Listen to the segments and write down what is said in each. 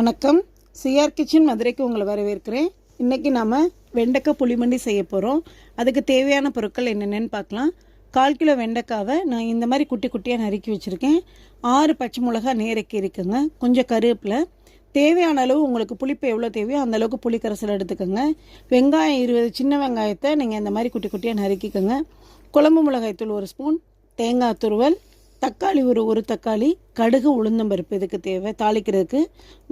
வணக்கம். CR kitchen மதுரைக்கு உங்களை வரவேற்கிறேன். இன்றைக்கி நாம் வெண்டைக்காய் புளிமண்டி செய்ய போகிறோம் அதுக்கு தேவையான பொருட்கள் என்னென்னு பார்க்கலாம். கால் கிலோ வெண்டைக்காவை நான் இந்த மாதிரி குட்டி குட்டியாக நறுக்கி வச்சுருக்கேன். ஆறு பச்சை மிளகா நேரக்கி இருக்குங்க. கொஞ்சம் கருவேப்பில். தேவையான அளவு உங்களுக்கு புளிப்பு எவ்வளோ தேவையோ அந்த அளவுக்கு புளி கரைசல் எடுத்துக்கோங்க. வெங்காயம் இருபது சின்ன வெங்காயத்தை நீங்கள் இந்த மாதிரி குட்டி குட்டியாக நறுக்கிக்கோங்க. குழம்பு மிளகாய்த்தூள் ஒரு ஸ்பூன். தேங்காய் துருவல். தக்காளி ஒரு ஒரு தக்காளி கடுகு உளுந்தம்பருப்பு இதுக்கு தேவை? தாளிக்கிறதுக்கு.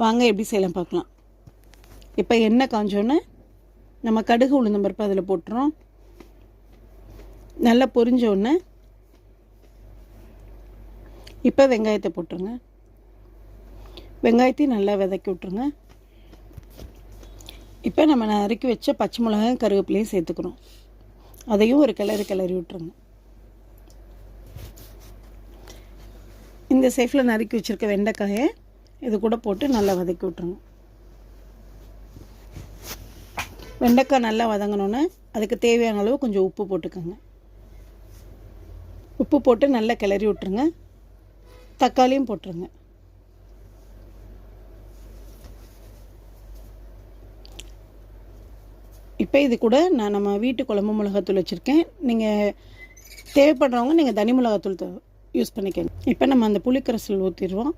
வாங்க எப்படி செய்யலாம் பார்க்கலாம். இப்போ எண்ணெய் காஞ்சோன்னு நம்ம கடுகு உளுந்தம்பருப்பு அதில் போட்டுறோம். நல்லா பொரிஞ்சோடனே இப்போ வெங்காயத்தை போட்டுருங்க. வெங்காயத்தையும் நல்லா விதக்கி விட்ருங்க இப்போ நம்ம நறுக்கி வச்ச பச்சை மிளகாயும் கருவேப்பிலையும் சேர்த்துக்கிறோம் அதையும் ஒரு கிளறி கிளறி விட்ருங்க இந்த சேஃபில் நறுக்கி வச்சுருக்க வெண்டைக்காயை இது கூட போட்டு நல்லா வதக்கி விட்ருங்க வெண்டைக்காய் நல்லா வதங்கினோன்னே அதுக்கு தேவையான அளவு கொஞ்சம் உப்பு போட்டுக்கோங்க. உப்பு போட்டு நல்லா கிளறி விட்ருங்க தக்காளியும் போட்டுருங்க. இப்போ இது கூட நான் நம்ம வீட்டு குழம்பு மிளகாத்தூள் வச்சுருக்கேன். நீங்கள் தேவைப்படுறவங்க நீங்கள் தனி மிளகாத்தூள் தேவை யூஸ் பண்ணிக்கோங்க. இப்போ நம்ம அந்த புளிக்கரைசல் ஊற்றிடுவோம்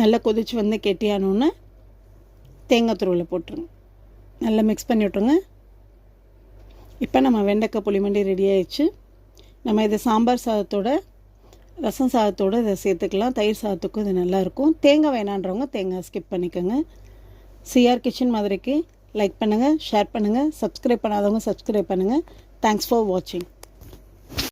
நல்லா கொதிச்சு வந்து கெட்டியானோன்னு தேங்காய் துருவில் போட்டுருங்க. நல்லா மிக்ஸ் பண்ணி விட்ருங்க இப்போ நம்ம வெண்டைக்காய் புளிமண்டி ரெடி ஆயிடுச்சு. நம்ம இதை சாம்பார் சாதத்தோட ரசம் சாதத்தோட இதை சேர்த்துக்கலாம். தயிர் சாதத்துக்கும் இது நல்லாயிருக்கும் தேங்காய் வேணான்றவங்க தேங்காய் ஸ்கிப் பண்ணிக்கோங்க. சிஆர் கிச்சன் மதுரைக்கு லைக் பண்ணுங்கள் ஷேர் பண்ணுங்கள் சப்ஸ்கிரைப் பண்ணாதவங்க சப்ஸ்கிரைப் பண்ணுங்கள் தேங்க்ஸ் ஃபார் வாட்சிங்